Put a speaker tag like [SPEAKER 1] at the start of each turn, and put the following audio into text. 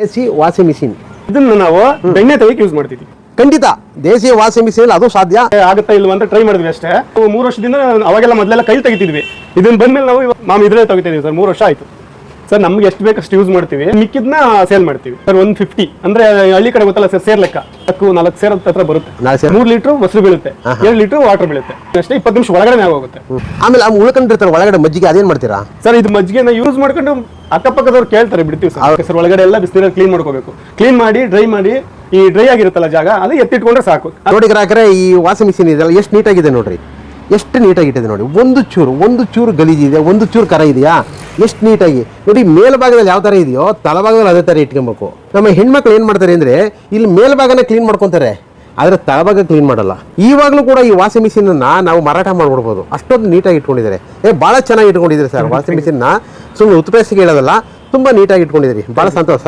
[SPEAKER 1] A ವಾಸಿ washing machine.
[SPEAKER 2] ಇದನ್ನ ನಾವು ಬೆಣ್ಣೆ ತೆಗಿಯಕ್ಕೆ ಯೂಸ್ ಮಾಡ್ತಿದ್ವಿ
[SPEAKER 1] ಖಂಡಿತ ದೇಸಿ ವಾಷಿಂಗ್ ಮಿಷಿನ್ ಅದು ಸಾಧ್ಯ.
[SPEAKER 2] ಆಗುತ್ತಾ ಇಲ್ವಾ ಅಂತ ಟ್ರೈ ಮಾಡಿದ್ವಿ ಅಷ್ಟೇ. ಮೂರು ವರ್ಷದಿಂದ ಅವಾಗೆಲ್ಲ ಮೊದಲೆಲ್ಲ ಕೈ ತೆಗಿತಿದ್ವಿ. ಇದನ್ನ ಬಂದ್ಮೇಲೆ ನಾವು ಮಾಮ್ ಇದ್ರೆ ತೆಗಿತಿದ್ವಿ ಸರ್ ಮೂರು ವರ್ಷ ಆಯ್ತು. ಸರ್ ನಮ್ಗೆ ಎಷ್ಟು ಬೇಕಷ್ಟು ಯೂಸ್ ಮಾಡ್ತೀವಿ. ಮಿಕ್ಕಿದ್ನ ಸೇಲ್ ಮಾಡ್ತೀವಿ. ಸರ್ ಒನ್ ಫಿಫ್ಟಿ ಅಂದ್ರೆ ಹಳ್ಳಿ ಕಡೆ ಗೊತ್ತಲ್ಲ ಸರ್ ಸೇರ್ ಲೆಕ್ಕ ಹತ್ತು ನಾಲ್ಕು ಸೇರ್ ಹತ್ರ ಬರುತ್ತೆ. ಮೂರ್ ಲೀಟರ್ ಮೊಸರು ಬೀಳುತ್ತೆ. ಎರಡು ಲೀಟರ್ ವಾಟರ್ ಬೀಳುತ್ತೆ. ಅಷ್ಟೇ ಇಪ್ಪತ್ತು ನಿಮಿಷ ಒಳಗಡೆ ಆಗೋಗುತ್ತೆ
[SPEAKER 1] ಆಮೇಲೆ ಉಳ್ಕೊಂಡಿರ್ತಾರೆ ಒಳಗಡೆ ಮಜ್ಜಿಗೆ ಅದೇನ್ ಮಾಡ್ತೀರಾ?
[SPEAKER 2] ಸರ್ ಇದು ಮಜ್ಜಿಗೆನ ಯೂಸ್ ಮಾಡ್ಕೊಂಡು ಅಕ್ಕಪಕ್ಕದವ್ರು ಕೇಳ್ತಾರೆ ಬಿಡ್ತೀವಿ ಸರ್ ಸರ್ ಒಳಗಡೆ ಎಲ್ಲ ಬಿಸಿನೀರಲ್ಲಿ ಕ್ಲೀನ್ ಮಾಡ್ಕೋಬೇಕು. ಕ್ಲೀನ್ ಮಾಡಿ ಡ್ರೈ ಮಾಡಿ ಈ ಡ್ರೈ ಆಗಿರುತ್ತಲ್ಲ ಜಾಗ ಅದು ಎತ್ತಿಟ್ಕೊಂಡ್ರೆ ಸಾಕು.
[SPEAKER 1] ನೋಡಿ ಗ್ರಾಹಕರೇ ಈ ವಾಷಿಂಗ್ ಮಿಷಿನ್ ಇದೆಲ್ಲ ಎಷ್ಟು ನೀಟಾಗಿದೆ ನೋಡ್ರಿ. ಎಷ್ಟು ನೀಟಾಗಿ ಇಟ್ಟಿದೆ ನೋಡಿ ಒಂದು ಚೂರು ಒಂದು ಚೂರು ಗಲೀಜಿದೆ ಒಂದು ಚೂರು ಕರ ಇದೆಯಾ? ಎಷ್ಟು ನೀಟಾಗಿ. ನೋಡಿ ಮೇಲ್ಭಾಗದಲ್ಲಿ ಯಾವ ಥರ ಇದೆಯೋ ತಳಭಾಗದಲ್ಲಿ ಅದೇ ಥರ ಇಟ್ಕೊಬೇಕು. ನಮ್ಮ ಹೆಣ್ಮಕ್ಳು ಏನು ಮಾಡ್ತಾರೆ ಅಂದರೆ ಇಲ್ಲಿ ಮೇಲ್ಭಾಗನ ಕ್ಲೀನ್ ಮಾಡ್ಕೊತಾರೆ. ಆದರೆ ತಳಭಾಗ ಕ್ಲೀನ್ ಮಾಡಲ್ಲ. ಇವಾಗಲೂ ಕೂಡ ಈ ವಾಷಿಂಗ್ ಮಿಷಿನನ್ನು ನಾವು ಮಾರಾಟ ಮಾಡ್ಬಿಡ್ಬೋದು. ಅಷ್ಟೊಂದು ನೀಟಾಗಿ ಇಟ್ಕೊಂಡಿದ್ದಾರೆ. ಏ ಭಾಳ ಚೆನ್ನಾಗಿ ಇಟ್ಕೊಂಡಿದ್ದೀರಿ ಸರ್. ವಾಷಿಂಗ್ ಮಿಷಿನ್ನ ಸುಮ್ಮನೆ ಉತ್ಪ್ರೇಸಿಗೆ ಹೇಳೋದಲ್ಲ ತುಂಬ ನೀಟಾಗಿ ಇಟ್ಕೊಂಡಿದ್ದೀರಿ. ಭಾಳ ಸಂತೋಷ.